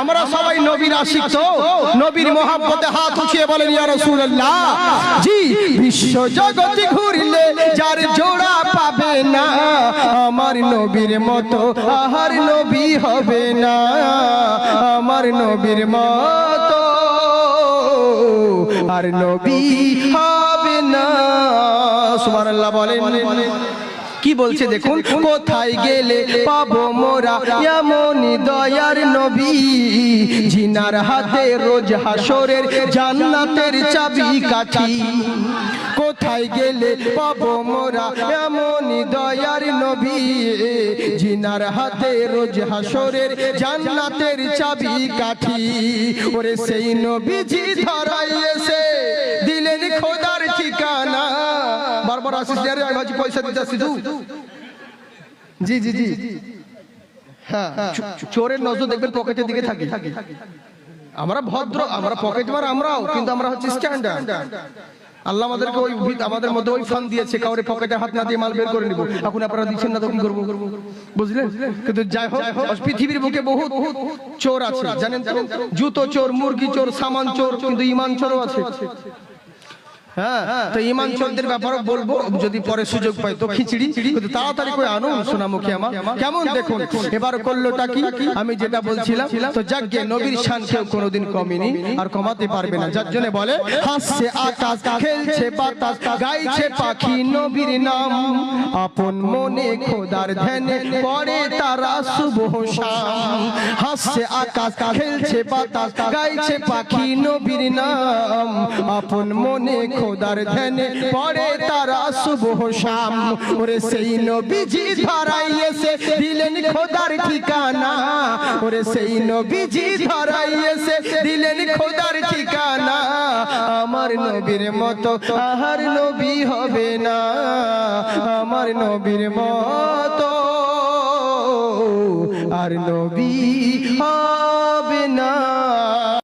আমরা সবাই নবীর আশিক তো। নবীর মহাব্বতে হাত উঠিয়ে বলেন, ইয়া রাসূলুল্লাহ, জি, বিশ্ব জগতে ঘুরলে যার জোড়া পাবে না, আমার নবীর মতো আহার নবী হবে না, আমার নবীর মতো আর নবী হবে না। সুবহানাল্লাহ বলেন। কি বলছে? দেখুন কোথায় গেলে পাবো মোরা? এমন দয়ার নবী। জিনার হাতে রোজ হাসরের জান্নাতের চাবি কাঠি। কোথায় গেলে পাবো মোরা? এমন দয়ার নবী। জিনার হাতে রোজ হাসরের জান্নাতের চাবি কাঠি। ওরে সেই নবীজি ধরাই বারবার আসিস রে আমি ভাবছি পয়সা দিতে তুই জি জি জি। হ্যাঁ চো- চোরের নজর দেখবেন পকেটের দিকে থাকি। আমরা ভদ্র আমরা পকেট মার আমরাও। কিন্তু আমরা হচ্ছে স্ট্যান্ডার্ড আল্লাহ আমাদেরকে ওই আমাদের মধ্যে ওই ফান দিয়েছে কাউরে পকেটে হাত না দিয়ে মাল বের করে নিব। এখন আপনারা দিচ্ছেন না তো কি করব। বুঝলেন? কিন্তু যাই হোক পৃথিবীর বুকে বহু চোর আছে জানেন জুতো চোর মুরগি চোর সামান চোর কিন্তু ইমান চোরও আছে। হ্যাঁ তো ইমান চন্দ্রের ব্যাপারে বলব যদি পরে সুযোগ পাই তো খিচড়ি কিন্তু তাড়াতাড়ি করে আনুন সোনামুখী আমার। কেমন দেখুন? এবার করলোটা কি? আমি যেটা বলছিলাম তো যাকে নবীর শান কেউ কোনোদিন কমেনি আর কমাতে পারবে না। যার জন্য বলে হাসছে আকাশ খেলছে বাতাস গাইছে পাখি নবীর নাম। আপন মনে খোদার ধ্যানে পড়ে তারা শুভ শাম হাসছে আকাশ খেলছে বাতাস গাইছে পাখি নবীর নাম। আপন মনে খোদার ধ্যানে, পড়ে তারা শুভ শাম। ওরে সেই নবীজি ধরাই এসে দিলেন খোদার ঠিকানা। ওরে সেই নবীজি ধরাই এসে দিলেন খোদার ঠিকানা। আমার নবীর মতো আহার নবী হবে না। আমার নবীর মতো আর নবী হবে